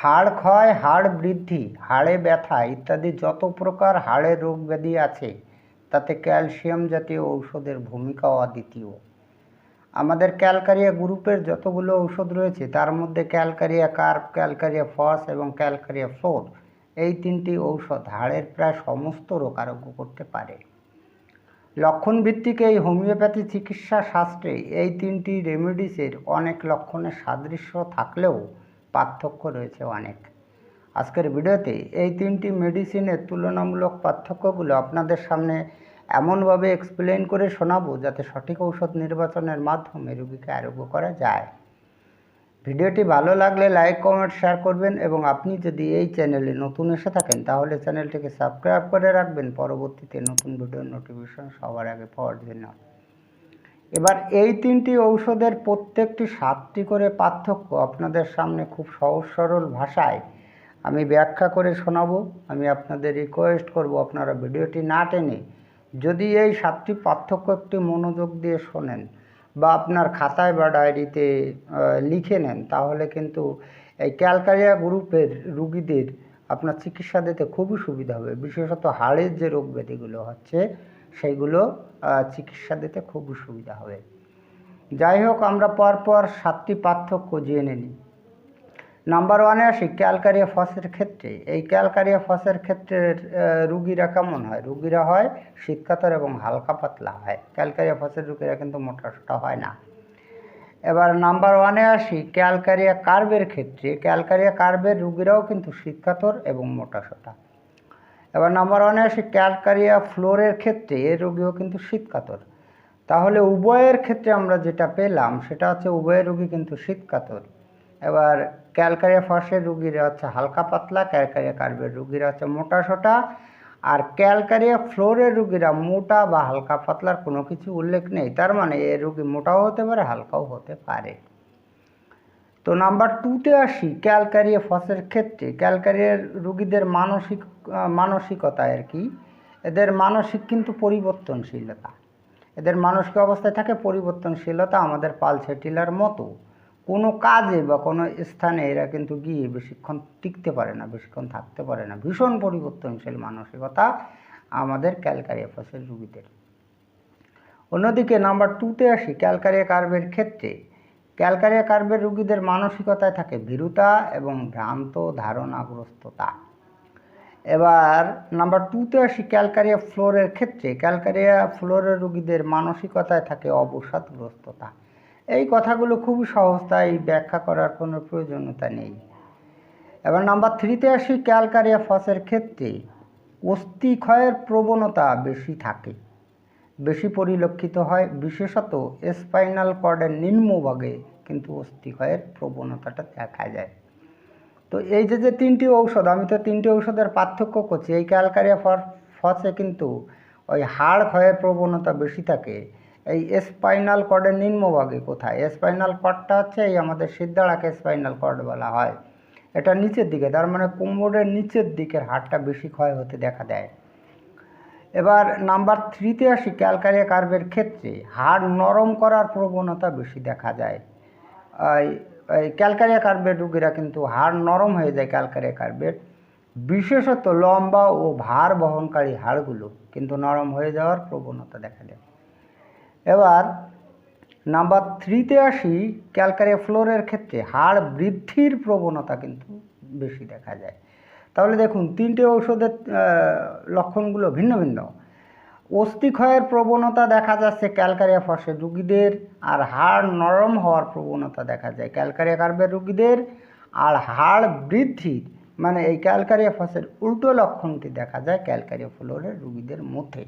হাড় ক্ষয়, হাড় বৃদ্ধি, হাড়ে ব্যথা ইত্যাদি যত প্রকার হাড়ের রোগ ব্যাধি আছে, তাতে ক্যালসিয়াম জাতীয় ঔষধের ভূমিকা অদ্বিতীয়। আমাদের ক্যালকারিয়া গ্রুপের যতগুলো ঔষধ রয়েছে, তার মধ্যে ক্যালকারিয়া কার্প, ক্যালকারিয়া ফস এবং ক্যালকারিয়া ফ্লোর এই তিনটি ঔষধ হাড়ের প্রায় সমস্ত রোগ আরোগ্য করতে পারে। লক্ষণ ভিত্তিক এই হোমিওপ্যাথি চিকিৎসা শাস্ত্রে এই তিনটি রেমেডিসের অনেক লক্ষণের সাদৃশ্য থাকলেও পার্থক্য রয়েছে অনেক। আজকের ভিডিওতে এই তিনটি মেডিসিনের তুলনামূলক পার্থক্যগুলো আপনাদের সামনে এমনভাবে এক্সপ্লেন করে শোনাবো যাতে সঠিক ঔষধ নির্বাচনের মাধ্যমে রোগীকে আরোগ্য করা যায়। ভিডিওটি ভালো লাগলে লাইক কমেন্ট শেয়ার করবেন এবং আপনি যদি এই চ্যানেলে নতুন এসে থাকেন তাহলে চ্যানেলটিকে সাবস্ক্রাইব করে রাখবেন। পরবর্তীতে নতুন ভিডিওর নোটিফিকেশন সবার আগে পাওয়ার জন্য। এবার এই তিনটি ঔষধের প্রত্যেকটি সাতটি করে পার্থক্য আপনাদের সামনে খুব সহজ সরল ভাষায় আমি ব্যাখ্যা করে শোনাবো। আমি আপনাদের রিকোয়েস্ট করব আপনারা ভিডিওটি না টেনে যদি এই সাতটি পার্থক্য একটি মনোযোগ দিয়ে শোনেন বা আপনার খাতায় বা ডায়েরিতে লিখে নেন, তাহলে কিন্তু এই ক্যালকারিয়া গ্রুপের রুগীদের আপনার চিকিৎসা দিতে খুবই সুবিধা হবে। বিশেষত হাড়ের যে রোগ ব্যাধিগুলো হচ্ছে সেইগুলো চিকিৎসা দিতে খুবই সুবিধা হবে। যাই হোক, আমরা পরপর সাতটি পার্থক্য জেনে নিই। নাম্বার ওয়ানে আসি, ক্যালকারিয়া ফসের ক্ষেত্রে। এই ক্যালকারিয়া ফসের ক্ষেত্রে রুগীরা কেমন হয়? রুগীরা হয় শীতকাতর এবং হালকা পাতলা হয়। ক্যালকারিয়া ফসের রুগীরা কিন্তু মোটা সোটা হয় না। এবার নাম্বার ওয়ানে আসি, ক্যালকারিয়া কার্বের ক্ষেত্রে। ক্যালকারিয়া কার্বের রুগীরাও কিন্তু শীতকাতর এবং মোটা সোটা। এবার নাম্বার ওয়ানে আসি ক্যালকারিয়া ফ্লোরের ক্ষেত্রে এ রোগীও কিন্তু শীতকাতর। তাহলে উভয়ের ক্ষেত্রে আমরা যেটা পেলাম, সেটা হচ্ছে উভয়ের রোগী কিন্তু শীতকাতর। এবার ক্যালকারিয়া ফসের রুগীরা হচ্ছে হালকা পাতলা ক্যালকারিয়া কার্বের রুগীরা হচ্ছে মোটা সোটা, আর ক্যালকারিয়া ফ্লোরের রুগীরা মোটা বা হালকা পাতলার কোনো কিছু উল্লেখ নেই। তার মানে এ রুগী মোটাও হতে পারে, হালকাও হতে পারে। তো নাম্বার টুতে আসি ক্যালকারিয়া ফসের ক্ষেত্রে। ক্যালকারিয়ার রুগীদের মানসিক মানসিকতা আর কি। এদের মানসিক কিন্তু পরিবর্তনশীলতা। এদের মানসিক অবস্থায় থাকে পরিবর্তনশীলতা আমাদের পালসেটিলার মতো। কোনো কাজে বা কোনো স্থানে এরা কিন্তু গিয়ে বেশিক্ষণ টিকতে পারে না, বেশিক্ষণ থাকতে পারে না। ভীষণ পরিবর্তনশীল মানসিকতা আমাদের ক্যালকারিয়া ফসের রুগীদের। অন্যদিকে নাম্বার টুতে আসি ক্যালকারিয়া কার্বের ক্ষেত্রে। ক্যালকারিয়া কার্বের রুগীদের মানসিকতায় থাকে ভীরুতা এবং ভ্রান্ত ধারণাগ্রস্ততা। এবার নাম্বার টুতে আসি ক্যালকারিয়া ফ্লোরের ক্ষেত্রে। ক্যালকারিয়া ফ্লোরের রুগীদের মানসিকতায় থাকে অবসাদগ্রস্ততা। এই কথাগুলো খুবই সহজ, তাই ব্যাখ্যা করার কোনো প্রয়োজনীয়তা নেই। এবার নাম্বার থ্রিতে আসি ক্যালকারিয়া ফসের ক্ষেত্রে। অস্থি ক্ষয়ের প্রবণতা বেশি থাকে। বেশি পরিলক্ষিত হয়, বিশেষত স্পাইনাল কর্ডের নিম্নভাগে কিন্তু অস্থি ক্ষয়ের প্রবণতাটা দেখা যায়। তো এই যে যে তিনটি ঔষধ, আমি তো তিনটি ঔষধের পার্থক্য করছি, এই ক্যালকারিয়া ফর- ফসে কিন্তু ওই হাড় ক্ষয়ের প্রবণতা বেশি থাকে। এই স্পাইনাল কর্ডের নিম্নভাগে কোথায়? স্পাইনাল কর্ডটা হচ্ছে এই আমাদের সিদ্ধারাকে স্পাইনাল কর্ড বলা হয়। এটা নিচের দিকে, তার মানে কোমরের নিচের দিকের হাড়টা বেশি ক্ষয় হতে দেখা দেয়। এবার নাম্বার থ্রিতে আসি ক্যালকারিয়া কার্বের ক্ষেত্রে। হাড় নরম করার প্রবণতা বেশি দেখা যায়। ক্যালকারিয়া কার্বের রুগীরা কিন্তু হাড় নরম হয়ে যায় ক্যালকারিয়া কার্বের বিশেষত লম্বা ও ভার বহনকারী হাড়গুলো কিন্তু নরম হয়ে যাওয়ার প্রবণতা দেখা দেয় এবার নাম্বার থ্রিতে আসি ক্যালকারিয়া ফ্লোরের ক্ষেত্রে হাড় বৃদ্ধির প্রবণতা কিন্তু বেশি দেখা যায়। তাহলে দেখুন, তিনটে ঔষধের লক্ষণগুলো ভিন্ন ভিন্ন। অস্থিক্ষয়ের প্রবণতা দেখা যাচ্ছে ক্যালকারিয়া ফসের রুগীদের, আর হাড় নরম হওয়ার প্রবণতা দেখা যায় ক্যালকারিয়া কার্বের রুগীদের, আর হাড় বৃদ্ধির মানে এই ক্যালকারিয়া ফসের উল্টো লক্ষণটি দেখা যায় ক্যালকারিয়া ফ্লোরের রুগীদের মধ্যে।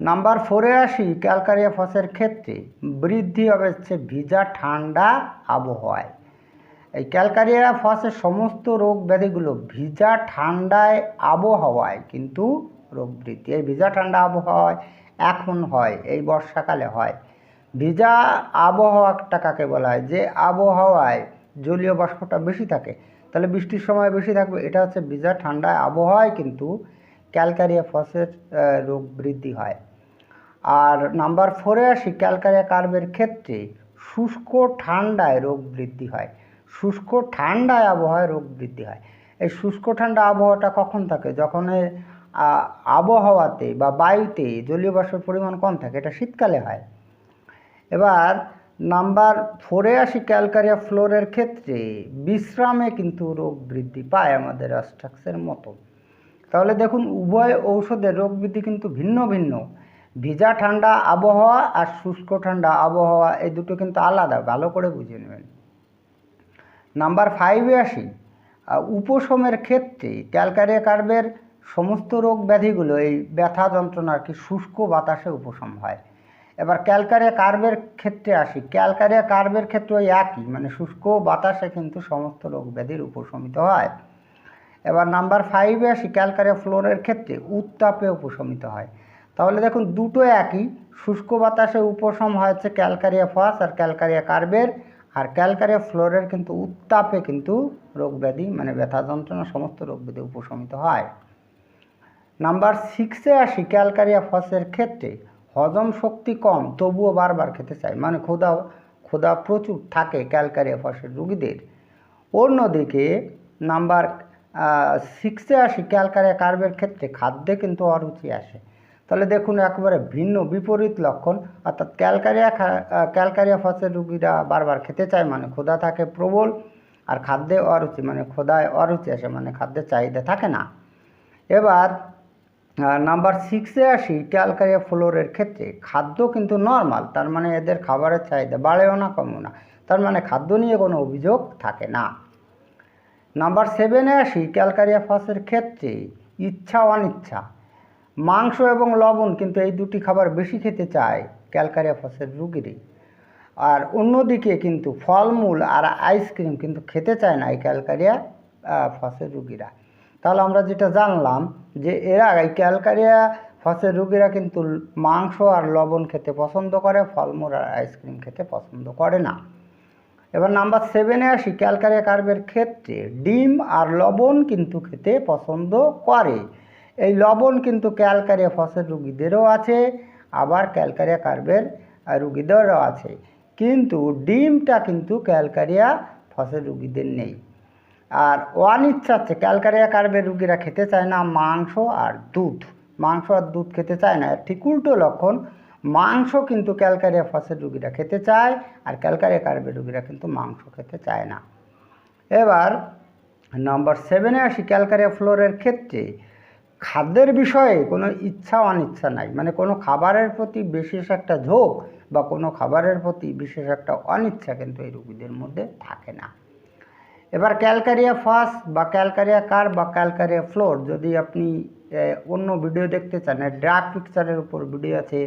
নাম্বার ফোরে আসি, ক্যালকারিয়া ফসের ক্ষেত্রে বৃদ্ধি হবে হচ্ছে ভিজা ঠান্ডা আবহাওয়ায়। এই ক্যালকারিয়া ফসের সমস্ত রোগ ব্যাধিগুলো ভিজা ঠান্ডায় আবহাওয়ায়, কিন্তু রোগ বৃদ্ধি, এই ভিজা ঠান্ডা আবহাওয়ায় এখন হয়, এই বর্ষাকালে হয়। ভিজা আবহাওয়াটা কাকে বলা হয়? যে আবহাওয়ায় জলীয় বাষ্পটা বেশি থাকে, তাহলে বৃষ্টির সময় বেশি থাকবে, এটা হচ্ছে ভিজা ঠান্ডায় আবহাওয়ায় কিন্তু ক্যালকারিয়া ফসের রোগ বৃদ্ধি হয়। আর নাম্বার ফোরে আসি, ক্যালকারিয়া কার্বের ক্ষেত্রে শুষ্ক ঠান্ডায় রোগ বৃদ্ধি হয়। শুষ্ক ঠান্ডায় আবহাওয়ায় রোগ বৃদ্ধি হয়। এই শুষ্ক ঠান্ডা আবহাওয়াটা কখন থাকে? যখন আবহাওয়াতে বা বায়ুতে জলীয় বাষ্পের পরিমাণ কম থাকে, এটা শীতকালে হয়। এবার নাম্বার ফোরে আসি ক্যালকারিয়া ফ্লোরের ক্ষেত্রে, বিশ্রামে কিন্তু রোগ বৃদ্ধি পায় আমাদের অস্ট্রাক্সের মতো। তাহলে দেখুন, উভয় ঔষধের রোগ বৃদ্ধি কিন্তু ভিন্ন ভিন্ন। ভিজা ঠান্ডা আবহাওয়া আর শুষ্ক ঠান্ডা আবহাওয়া, এই দুটো কিন্তু আলাদা, ভালো করে বুঝে নেবেন। নাম্বার ফাইভে আসি। উপশমের ক্ষেত্রে ক্যালকারিয়া কার্বের সমস্ত রোগ ব্যাধিগুলো এই ব্যথা যন্ত্রণা আর কি শুষ্ক বাতাসে উপশম হয়। এবার ক্যালকারিয়া কার্বের ক্ষেত্রে আসি। ক্যালকারিয়া কার্বের ক্ষেত্রে ওই একই মানে শুষ্ক বাতাসে কিন্তু সমস্ত রোগ ব্যাধির উপশমিত হয়। এবার নাম্বার ফাইভে আসি ক্যালকারিয়া ফ্লোরের ক্ষেত্রে উত্তাপে উপশমিত হয়। তাহলে দেখুন, দুটো একই, শুষ্ক বাতাসে উপশম হয়েছে ক্যালকারিয়া ফাস আর ক্যালকারিয়া কার্বের আর ক্যালকারিয়া ফ্লোরের কিন্তু উত্তাপে কিন্তু রোগ ব্যাধি মানে ব্যথা যন্ত্রণা সমস্ত রোগ ব্যাধি উপশমিত হয়। নাম্বার সিক্সে আসি, ক্যালকারিয়া ফসের ক্ষেত্রে হজম শক্তি কম, তবুও বারবার খেতে চায় মানে ক্ষুধা ক্ষুধা প্রচুর থাকে ক্যালকারিয়া ফসের রুগীদের। অন্যদিকে নাম্বার সিক্সে আসি, ক্যালকারিয়া কার্বের ক্ষেত্রে খাদ্যে কিন্তু অরুচি আসে। তাহলে দেখুন একবারে ভিন্ন বিপরীত লক্ষণ। অর্থাৎ ক্যালকারিয়া ক্যালকারিয়া ফসের রুগীরা বারবার খেতে চায় মানে ক্ষুধা থাকে প্রবল, আর খাদ্যে অরুচি মানে ক্ষুধায় অরুচি আসে মানে খাদ্যের চাহিদা থাকে না। এবার নাম্বার সিক্সে আসি, ক্যালকারিয়া ফ্লোরের ক্ষেত্রে। খাদ্য কিন্তু নর্মাল তার মানে এদের খাবারের চাহিদা বাড়েও না, কমও না। তার মানে খাদ্য নিয়ে কোনো অভিযোগ থাকে না। নাম্বার সেভেনে আসি, ক্যালকারিয়া ফসের ক্ষেত্রে ইচ্ছা অনিচ্ছা মাংস এবং লবণ কিন্তু এই দুটি খাবার বেশি খেতে চায় ক্যালকারিয়া ফসের রুগীরই। আর অন্যদিকে কিন্তু ফলমূল আর আইসক্রিম কিন্তু খেতে চায় না এই ক্যালকারিয়া ফসের রুগীরা। তাহলে আমরা যেটা জানলাম যে এরা এই ক্যালকারিয়া ফসের রুগীরা কিন্তু মাংস আর লবণ খেতে পছন্দ করে, ফলমূল আর আইসক্রিম খেতে পছন্দ করে না। এবার নাম্বার সেভেনে আসি, ক্যালকারিয়া কার্বের ক্ষেত্রে ডিম আর লবণ কিন্তু খেতে পছন্দ করে। এই লবণ কিন্তু ক্যালকারিয়া ফসের রুগীদেরও আছে, আবার ক্যালকারিয়া কার্বের রুগীদেরও আছে। কিন্তু ডিমটা কিন্তু ক্যালকারিয়া ফসের রুগীদের নেই। আর অনিচ্ছা হচ্ছে ক্যালকারিয়া কার্বের রুগীরা খেতে চায় না মাংস আর দুধ। মাংস আর দুধ খেতে চায় না ঠিক উল্টো লক্ষণ, মাংস কিন্তু ক্যালকারিয়া ফসের রুগীরা খেতে চায় আর ক্যালকারিয়া কার্বের রুগীরা কিন্তু মাংস খেতে চায় না। এবার নম্বর সেভেনে আসি, ক্যালকারিয়া ফ্লোরের ক্ষেত্রে। খাদ্যের বিষয়ে কোনো ইচ্ছা, অনিচ্ছা নাই। মানে কোনো খাবারের প্রতি বিশেষ একটা ঝোঁক বা কোনো খাবারের প্রতি বিশেষ একটা অনিচ্ছা কিন্তু এই রুগীদের মধ্যে থাকে না। এবার ক্যালকারিয়া ফাস বা ক্যালকারিয়া কার বা ক্যালকারিয়া ফ্লোর যদি আপনি অন্য ভিডিও দেখতে চান ড্রাগ পিকচারের উপর ভিডিও আছে,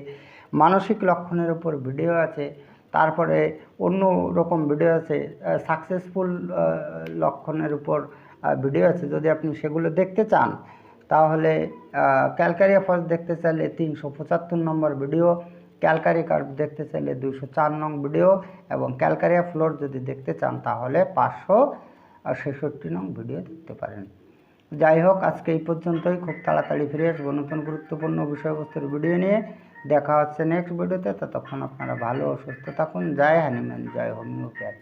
মানসিক লক্ষণের উপর ভিডিও আছে, তারপরে অন্য রকম ভিডিও আছে সাকসেসফুল লক্ষণের উপর ভিডিও আছে, যদি আপনি সেগুলো দেখতে চান তাহলে আহ, ক্যালকারিয়া ফস দেখতে চাইলে তিনশো পঁচাত্তর নম্বর ভিডিও ক্যালকারি কার্ভ দেখতে চাইলে দুশো চার নং ভিডিও এবং ক্যালকারিয়া ফ্লোর যদি দেখতে চান তাহলে পাঁচশো ছেষট্টি নং ভিডিও দেখতে পারেন। যাই হোক আজকে এই পর্যন্তই। খুব তাড়াতাড়ি ফিরে আসব নতুন গুরুত্বপূর্ণ বিষয়বস্তুর ভিডিও নিয়ে। দেখা হচ্ছে নেক্সট ভিডিওতে ততক্ষণ আপনারা ভালো ও সুস্থ থাকুন। জয় হনুমান জয় হোমিওপ্যাথ।